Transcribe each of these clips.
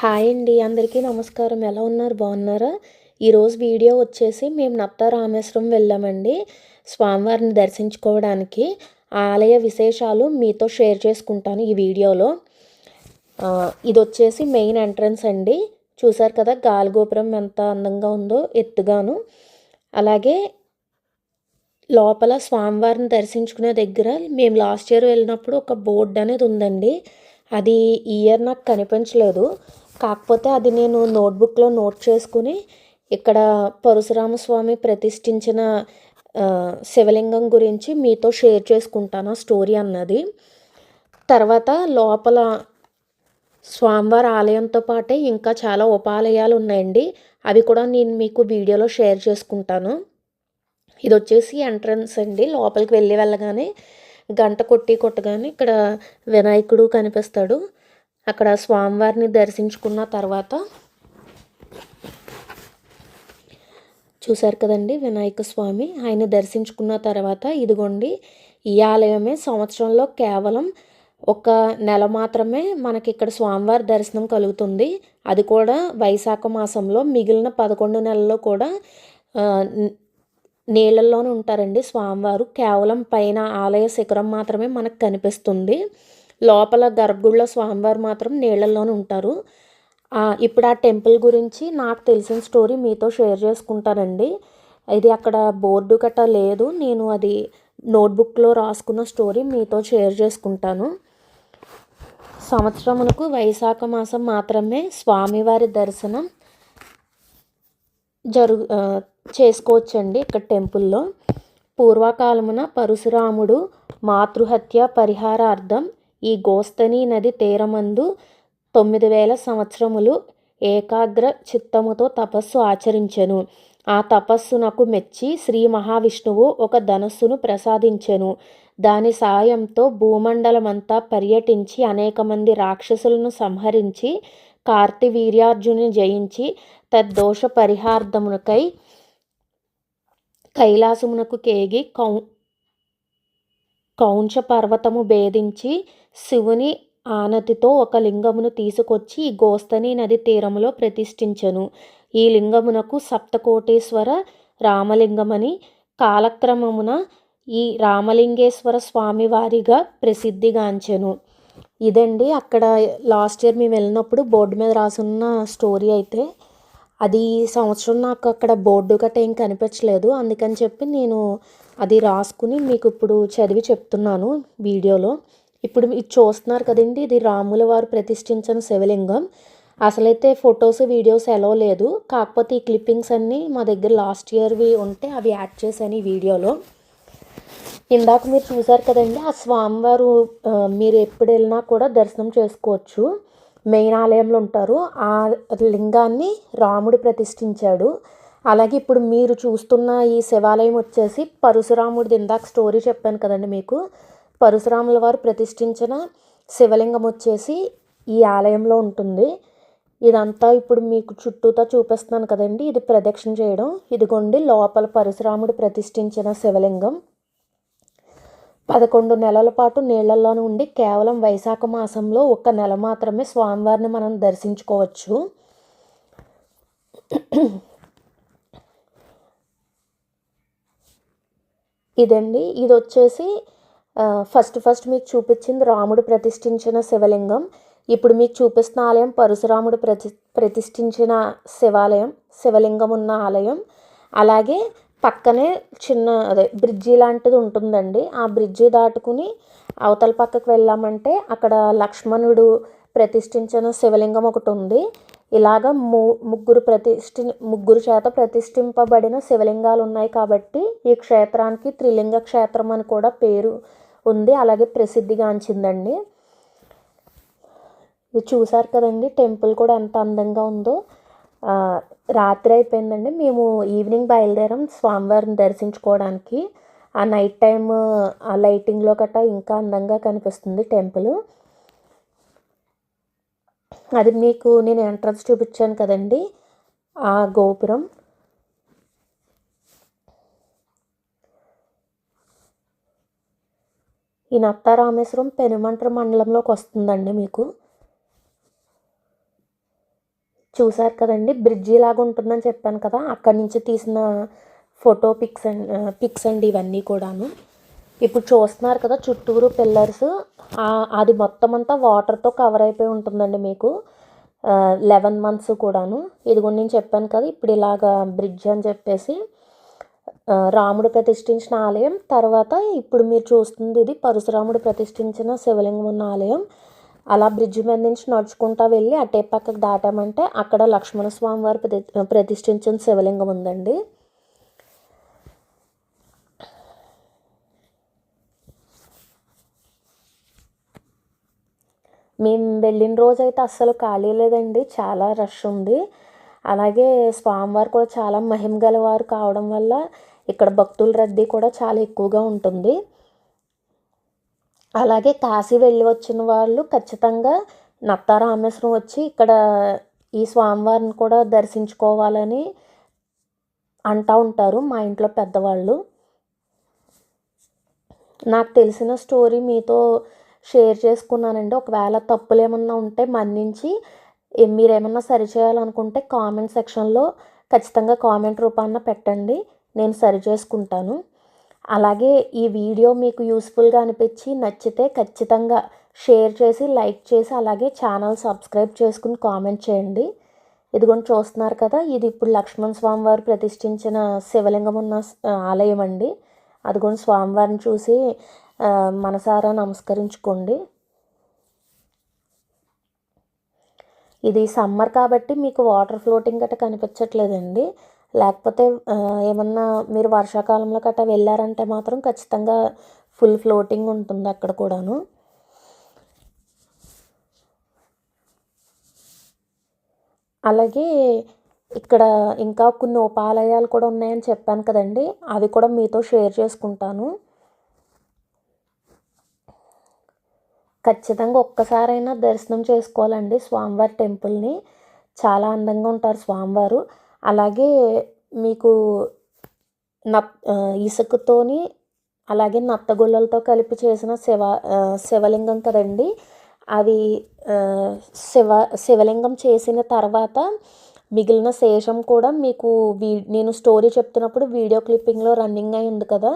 Hi అండి అందరికీ నమస్కారం. ఎలా ఉన్నారు? బాగున్నారా? ఈరోజు వీడియో వచ్చేసి మేము నత్త రామేశ్వరం వెళ్ళామండి స్వామివారిని దర్శించుకోవడానికి. ఆలయ విశేషాలు మీతో షేర్ చేసుకుంటాను ఈ వీడియోలో. ఇది వచ్చేసి మెయిన్ ఎంట్రన్స్ అండి. చూసారు కదా గాలిగోపురం ఎంత అందంగా ఉందో ఎత్తుగాను. అలాగే లోపల స్వామివారిని దర్శించుకునే దగ్గర మేము లాస్ట్ ఇయర్ వెళ్ళినప్పుడు ఒక బోర్డు అనేది ఉందండి. అది ఇయర్ నాకు కనిపించలేదు. కాకపోతే అది నేను నోట్బుక్లో నోట్ చేసుకుని ఇక్కడ పరశురామస్వామి ప్రతిష్ఠించిన శివలింగం గురించి మీతో షేర్ చేసుకుంటాను ఆ స్టోరీ అన్నది. తర్వాత లోపల స్వామివారి ఆలయంతో పాటే ఇంకా చాలా ఉపాలయాలు ఉన్నాయండి. అవి కూడా నేను మీకు వీడియోలో షేర్ చేసుకుంటాను. ఇది వచ్చేసి ఎంట్రన్స్ అండి. లోపలికి వెళ్ళి వెళ్ళగానే గంట కొట్టి కొట్టగానే ఇక్కడ వినాయకుడు కనిపిస్తాడు. అక్కడ స్వామివారిని దర్శించుకున్న తర్వాత చూశారు కదండి వినాయక స్వామి. ఆయన దర్శించుకున్న తర్వాత ఇదిగోండి ఈ ఆలయమే సంవత్సరంలో కేవలం ఒక నెల మాత్రమే మనకి ఇక్కడ స్వామివారి దర్శనం కలుగుతుంది. అది కూడా వైశాఖ మాసంలో మిగిలిన పదకొండు నెలల్లో కూడా నీళ్ళల్లోనే ఉంటారండి స్వామివారు. కేవలం పైన ఆలయ శిఖరం మాత్రమే మనకు కనిపిస్తుంది. లోపల గర్భగుడిలో స్వామివారు మాత్రం నీళ్ళల్లోనే ఉంటారు. ఇప్పుడు ఆ టెంపుల్ గురించి నాకు తెలిసిన స్టోరీ మీతో షేర్ చేసుకుంటానండి. ఇది అక్కడ బోర్డు గట్రా లేదు. నేను అది నోట్బుక్లో రాసుకున్న స్టోరీ మీతో షేర్ చేసుకుంటాను. సంవత్సరమునకు వైశాఖ మాసం మాత్రమే స్వామివారి దర్శనం జరుగు చేసుకోవచ్చండి ఇక్కడ టెంపుల్లో. పూర్వకాలమున పరశురాముడు మాతృహత్య పరిహారార్థం ఈ గోస్తని నది తీరమందు తొమ్మిది వేల సంవత్సరములు ఏకాగ్ర చిత్తముతో తపస్సు ఆచరించెను. ఆ తపస్సునకు మెచ్చి శ్రీ మహావిష్ణువు ఒక ధనస్సును ప్రసాదించెను. దాని సాయంతో భూమండలమంతా పర్యటించి అనేక మంది రాక్షసులను సంహరించి కార్తివీర్యార్జుని జయించి తద్దోష పరిహార్థమునకై కైలాసమునకు కేగి కౌ కౌంచ పర్వతము భేదించి శివుని ఆనతితో ఒక లింగమును తీసుకొచ్చి గోస్తని నది తీరములో ప్రతిష్ఠించను. ఈ లింగమునకు సప్తకోటేశ్వర రామలింగమని కాలక్రమమున ఈ రామలింగేశ్వర స్వామి వారిగా ప్రసిద్ధిగాంచెను. ఇదండి అక్కడ లాస్ట్ ఇయర్ మేము వెళ్ళినప్పుడు బోర్డు మీద రాసున్న స్టోరీ అయితే. అది సంవత్సరం నాకు అక్కడ బోర్డు గట్ట ఏం కనిపించలేదు. అందుకని చెప్పి నేను అది రాసుకుని మీకు ఇప్పుడు చదివి చెప్తున్నాను వీడియోలో. ఇప్పుడు ఇది చూస్తున్నారు కదండి ఇది రాముల వారు ప్రతిష్ఠించిన శివలింగం. అసలైతే ఫొటోస్ వీడియోస్ ఎలా లేదు. కాకపోతే ఈ క్లిప్పింగ్స్ అన్నీ మా దగ్గర లాస్ట్ ఇయర్వి ఉంటే అవి యాడ్ చేశాను ఈ వీడియోలో. ఇందాక మీరు చూసారు కదండి ఆ స్వామివారు మీరు ఎప్పుడు వెళ్ళినా కూడా దర్శనం చేసుకోవచ్చు. మెయిన్ ఆలయంలో ఉంటారు. ఆ లింగాన్ని రాముడు ప్రతిష్ఠించాడు. అలాగే ఇప్పుడు మీరు చూస్తున్న ఈ శివాలయం వచ్చేసి పరశురాముడిది. ఇందాక స్టోరీ చెప్పాను కదండి మీకు. పరశురాముల వారు ప్రతిష్ఠించిన శివలింగం వచ్చేసి ఈ ఆలయంలో ఉంటుంది. ఇదంతా ఇప్పుడు మీకు చుట్టూతో చూపిస్తున్నాను కదండి. ఇది ప్రదక్షిణ చేయడం. ఇదిగోండి లోపల పరశురాముడు ప్రతిష్ఠించిన శివలింగం. పదకొండు నెలల పాటు నీళ్ళలోనే ఉండి కేవలం వైశాఖ మాసంలో ఒక నెల మాత్రమే స్వామివారిని మనం దర్శించుకోవచ్చు. ఇదండి. ఇది వచ్చేసి ఫస్ట్ ఫస్ట్ మీకు చూపించింది రాముడు ప్రతిష్ఠించిన శివలింగం. ఇప్పుడు మీకు చూపిస్తున్న ఆలయం పరశురాముడు ప్రతి ప్రతిష్ఠించిన శివాలయం శివలింగం ఉన్న ఆలయం. అలాగే పక్కనే చిన్న అదే బ్రిడ్జి లాంటిది ఉంటుందండి. ఆ బ్రిడ్జి దాటుకుని అవతల పక్కకు వెళ్ళామంటే అక్కడ లక్ష్మణుడు ప్రతిష్ఠించిన శివలింగం ఒకటి ఉంది. ఇలాగ ము ముగ్గురు ప్రతిష్ఠి ముగ్గురు చేత ప్రతిష్ఠింపబడిన శివలింగాలు ఉన్నాయి కాబట్టి ఈ క్షేత్రానికి త్రిలింగ క్షేత్రం అని కూడా పేరు ఉంది. అలాగే ప్రసిద్ధిగాంచిందండి ఇది చూసారు కదండి టెంపుల్ కూడా ఎంత అందంగా ఉందో. రాత్రి అయిపోయిందండి. మేము ఈవినింగ్ బయలుదేరాం స్వామివారిని దర్శించుకోవడానికి. ఆ నైట్ టైం ఆ లైటింగ్లో గట్టా ఇంకా అందంగా కనిపిస్తుంది టెంపుల్. అది మీకు నేను ఎంట్రన్స్ చూపించాను కదండి. ఆ గోపురం. ఈ నత్తారామేశ్వరం పెనుమంట్ర మండలంలోకి వస్తుందండి మీకు. చూసారు కదండి బ్రిడ్జి లాగా ఉంటుందని చెప్పాను కదా అక్కడి నుంచి తీసిన ఫోటో పిక్స్ అండ్ పిక్స్ అండి ఇవన్నీ కూడాను. ఇప్పుడు చూస్తున్నారు కదా చుట్టూరు పిల్లర్స్ అది మొత్తం అంతా వాటర్తో కవర్ అయిపోయి ఉంటుందండి మీకు. లెవెన్ మంత్స్ కూడాను. ఇది కూడా నేను చెప్పాను కదా ఇప్పుడు ఇలాగా బ్రిడ్జ్ అని చెప్పేసి రాముడు ప్రతిష్ఠించిన ఆలయం. తర్వాత ఇప్పుడు మీరు చూస్తుంది ఇది పరశురాముడు ప్రతిష్ఠించిన శివలింగం ఉన్న ఆలయం. అలా బ్రిడ్జ్ మీద నుంచి నడుచుకుంటా వెళ్ళి అటే పక్కకు దాటామంటే అక్కడ లక్ష్మణ స్వామి వారు ప్రతి ప్రతిష్ఠించిన శివలింగం ఉందండి. మేము వెళ్ళిన రోజు అయితే అస్సలు ఖాళీ లేదండి. చాలా రష్ ఉంది. అలాగే స్వామివారు కూడా చాలా మహిమ గలవారు కావడం వల్ల ఇక్కడ భక్తుల రద్దీ కూడా చాలా ఎక్కువగా ఉంటుంది. అలాగే కాశీ వెళ్ళి వచ్చిన వాళ్ళు ఖచ్చితంగా నత్తారామేశ్వరం వచ్చి ఇక్కడ ఈ స్వామివారిని కూడా దర్శించుకోవాలని అంటూ ఉంటారు మా ఇంట్లో పెద్దవాళ్ళు. నాకు తెలిసిన స్టోరీ మీతో షేర్ చేసుకున్నానండి. ఒకవేళ తప్పులు ఏమన్నా ఉంటే మన్నించి మీరు మీరేమన్నా సరి చేయాలనుకుంటే కామెంట్ సెక్షన్లో ఖచ్చితంగా కామెంట్ రూపాన పెట్టండి నేను సరి చేసుకుంటాను. అలాగే ఈ వీడియో మీకు యూస్ఫుల్గా అనిపించి నచ్చితే ఖచ్చితంగా షేర్ చేసి లైక్ చేసి అలాగే ఛానల్ సబ్స్క్రైబ్ చేసుకుని కామెంట్ చేయండి. ఇదిగోండి చూస్తున్నారు కదా ఇది ఇప్పుడు లక్ష్మణ్ స్వామివారు ప్రతిష్ఠించిన శివలింగం ఉన్న ఆలయం అండి. అదిగోండి స్వామివారిని చూసి మనసారా నమస్కరించుకోండి. ఇది సమ్మర్ కాబట్టి మీకు వాటర్ ఫ్లోటింగ్ గట్రా కనిపించట్లేదండి. లేకపోతే ఏమన్నా మీరు వర్షాకాలంలో గట్ట వెళ్ళారంటే మాత్రం ఖచ్చితంగా ఫుల్ ఫ్లోటింగ్ ఉంటుంది అక్కడ కూడాను. అలాగే ఇక్కడ ఇంకా కొన్ని ఉపాలయాలు కూడా ఉన్నాయని చెప్పాను కదండి. అవి కూడా మీతో షేర్ చేసుకుంటాను. ఖచ్చితంగా ఒక్కసారైనా దర్శనం చేసుకోవాలండి స్వామివారి టెంపుల్ని. చాలా అందంగా ఉంటారు స్వామివారు. అలాగే మీకు నత్ ఇసుకతోని అలాగే నత్తగుల్లలతో కలిపి చేసిన శివ శివలింగం కదండి. అవి శివ శివలింగం చేసిన తర్వాత మిగిలిన శేషం కూడా మీకు వీ నేను స్టోరీ చెప్తున్నప్పుడు వీడియో క్లిప్పింగ్లో రన్నింగ్ అయి ఉంది కదా.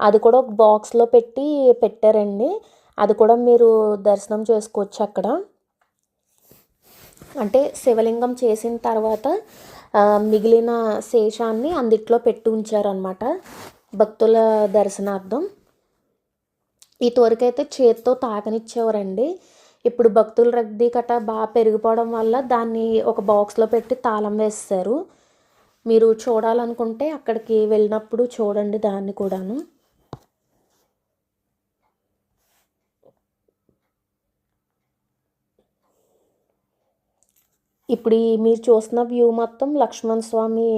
అది కూడా ఒక బాక్స్లో పెట్టి పెట్టారండి. అది కూడా మీరు దర్శనం చేసుకోవచ్చు అక్కడ. అంటే శివలింగం చేసిన తర్వాత మిగిలిన శేషాన్ని అందిట్లో పెట్టి ఉంచారనమాట భక్తుల దర్శనార్థం. ఈ ఇదివరకైతే చేత్తో తాకనిచ్చేవారండి. ఇప్పుడు భక్తుల రద్దీ కట్ట బాగా పెరిగిపోవడం వల్ల దాన్ని ఒక బాక్స్లో పెట్టి తాళం వేస్తారు. మీరు చూడాలనుకుంటే అక్కడికి వెళ్ళినప్పుడు చూడండి దాన్ని కూడాను. ఇప్పుడు ఈ మీరు చూస్తున్న వ్యూ మొత్తం లక్ష్మణ్ స్వామి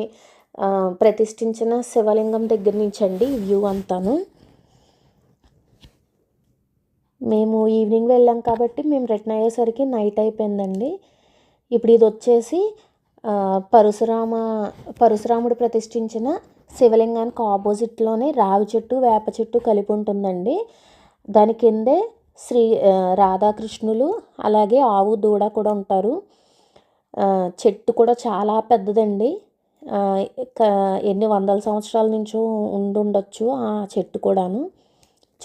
ప్రతిష్ఠించిన శివలింగం దగ్గర నుంచి అండి వ్యూ అంతాను. మేము ఈవినింగ్ వెళ్ళాం కాబట్టి మేము రిటర్న్ అయ్యేసరికి నైట్ అయిపోయిందండి. ఇప్పుడు ఇది వచ్చేసి పరశురామ పరశురాముడు ప్రతిష్ఠించిన శివలింగానికి ఆపోజిట్లోనే రావి చెట్టు వేప చెట్టు కలిపి ఉంటుందండి. దాని కిందే శ్రీ రాధాకృష్ణులు అలాగే ఆవు దూడ కూడా ఉంటారు. చెట్టు కూడా చాలా పెద్దదండి. క- ఎన్ని వందల సంవత్సరాల నుంచో ఉండుండొచ్చు ఆ చెట్టు కూడాను.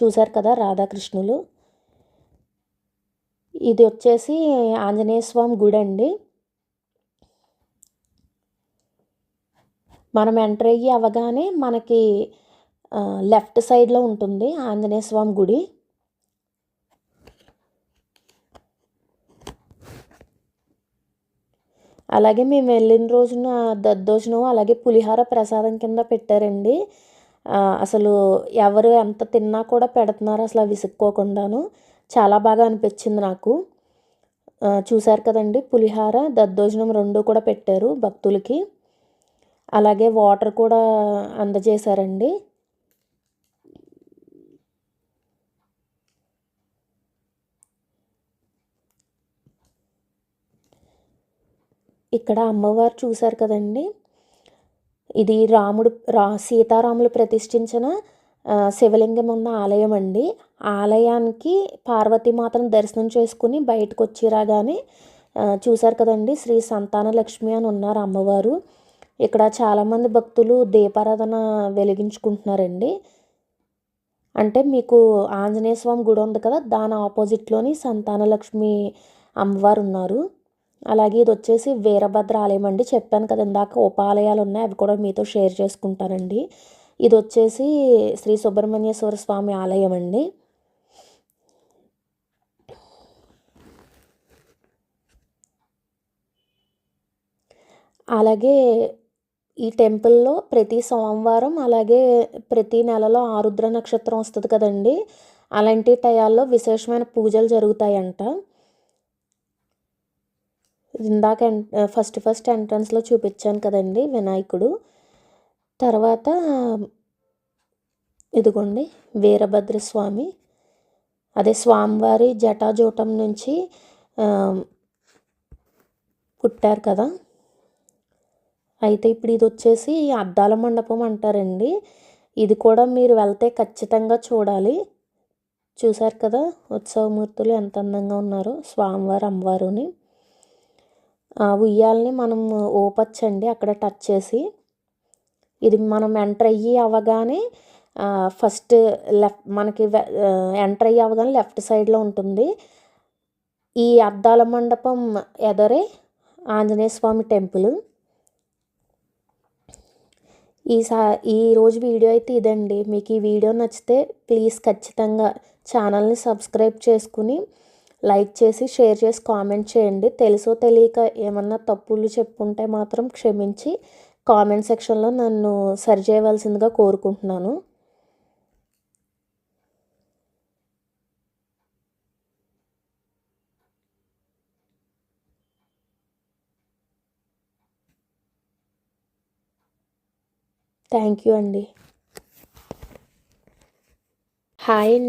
చూశారు కదా రాధాకృష్ణులు. ఇది వచ్చేసి ఆంజనేయ స్వామి గుడి అండి. మనం ఎంటర్ అయ్యి అవగానే మనకి లెఫ్ట్ సైడ్లో ఉంటుంది ఆంజనేయ స్వామి గుడి. అలాగే మేము వెళ్ళిన రోజున దద్దోజనం అలాగే పులిహోర ప్రసాదం కింద పెట్టారండి. అసలు ఎవరు ఎంత తిన్నా కూడా పెడుతున్నారు అసలు విసుక్కోకుండాను. చాలా బాగా అనిపించింది నాకు. చూశారు కదండి పులిహార దద్దోజనం రెండు కూడా పెట్టారు భక్తులకి. అలాగే వాటర్ కూడా అందజేశారండి. ఇక్కడ అమ్మవారు చూశారు కదండి. ఇది రాముడు రా సీతారాములు ప్రతిష్ఠించిన శివలింగం ఉన్న ఆలయం అండి. ఆలయానికి పార్వతీమాతను దర్శనం చేసుకుని బయటకు వచ్చి రాగానే చూశారు కదండి. శ్రీ సంతాన లక్ష్మి అని ఉన్నారు అమ్మవారు. ఇక్కడ చాలామంది భక్తులు దీపారాధన వెలిగించుకుంటున్నారండి. అంటే మీకు ఆంజనేయ స్వామి గుడి ఉంది కదా దాని ఆపోజిట్లోని సంతానలక్ష్మి అమ్మవారు ఉన్నారు. అలాగే ఇది వచ్చేసి వీరభద్ర ఆలయం అండి చెప్పాను కదా ఇందాక ఉపాలయాలు ఉన్నాయి అవి కూడా మీతో షేర్ చేసుకుంటానండి. ఇది వచ్చేసి శ్రీ సుబ్రహ్మణ్యేశ్వర స్వామి ఆలయం అండి అలాగే ఈ టెంపుల్లో ప్రతి సోమవారం అలాగే ప్రతి నెలలో ఆరుద్ర నక్షత్రం వస్తుంది కదండి. అలాంటి టయాల్లో విశేషమైన పూజలు జరుగుతాయంట. ఇందాక ఫస్ట్ ఫస్ట్ ఎంట్రన్స్లో చూపించాను కదండి వినాయకుడు. తర్వాత ఇదిగోండి వీరభద్ర స్వామి అదే స్వామివారి జటాజూటం నుంచి పుట్టారు కదా. అయితే ఇప్పుడు ఇది వచ్చేసి అద్దాల మండపం అంటారండి. ఇది కూడా మీరు వెళ్తే ఖచ్చితంగా చూడాలి. చూశారు కదా ఉత్సవమూర్తులు ఎంత అందంగా ఉన్నారో స్వామివారు అమ్మవారుని. ఉయ్యాలని మనం ఓపచ్చండి అక్కడ టచ్ చేసి. ఇది మనం ఎంటర్ అయ్యి అవ్వగానే ఫస్ట్ లెఫ్ట్ మనకి ఎంటర్ అయ్యి అవ్వగానే లెఫ్ట్ సైడ్లో ఉంటుంది. ఈ అద్దాల మండపం ఎదరే ఆంజనేయ స్వామి టెంపుల్. ఈ సా ఈరోజు వీడియో అయితే ఇదండి. మీకు ఈ వీడియో నచ్చితే ప్లీజ్ ఖచ్చితంగా ఛానల్ని సబ్స్క్రైబ్ చేసుకుని లైక్ చేసి షేర్ చేసి కామెంట్ చేయండి. తెలుసో తెలియక ఏమన్నా తప్పులు చెప్పుంటే మాత్రం క్షమించి కామెంట్ సెక్షన్లో నన్ను సరి చేయవలసిందిగా కోరుకుంటున్నాను. థ్యాంక్ యూ అండి. హాయ్ అండి.